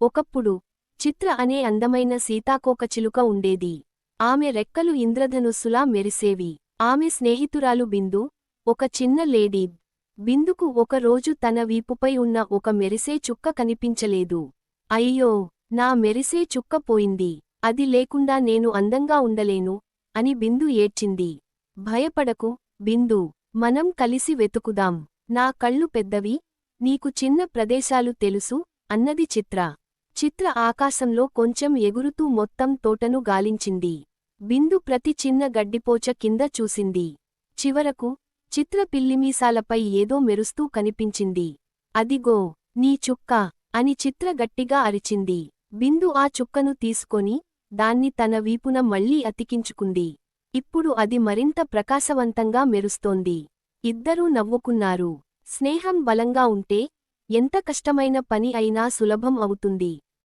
ఒకప్పుడు చిత్ర అనే అందమైన సీతాకోకచిలుక ఉండేది. ఆమె రెక్కలు ఇంద్రధనుస్సులా మెరిసేవి. ఆమె స్నేహితురాలు బిందు ఒక చిన్న లేడీ. బిందుకు ఒకరోజు తన వీపుపై ఉన్న ఒక మెరిసే చుక్క కనిపించలేదు. అయ్యో నా మెరిసే చుక్క పోయింది. అది లేకుండా నేను అందంగా ఉండలేను అని బిందు ఏడ్చింది. భయపడకు బిందు మనం కలిసి వెతుకుదాం. నా కళ్ళు పెద్దవి నీకు చిన్న ప్రదేశాలు తెలుసు అన్నది చిత్ర. చిత్ర ఆకాశంలో కొంచెం ఎగురుతూ మొత్తం తోటను గాలించింది. బిందు ప్రతి చిన్న గడ్డిపోచ కింద చూసింది. చివరకు చిత్ర పిల్లిమీసాలపై ఏదో మెరుస్తూ కనిపించింది. అదిగో నీ చుక్క అని చిత్ర గట్టిగా అరిచింది. బిందు ఆ చుక్కను తీసుకొని దాన్ని తన వీపున మళ్ళీ అతికించుకుంది. ఇప్పుడు అది మరింత ప్రకాశవంతంగా మెరుస్తోంది. ఇద్దరూ నవ్వుకున్నారు. స్నేహం బలంగా ఉంటే ఎంత కష్టమైన పని అయినా సులభం అవుతుంది.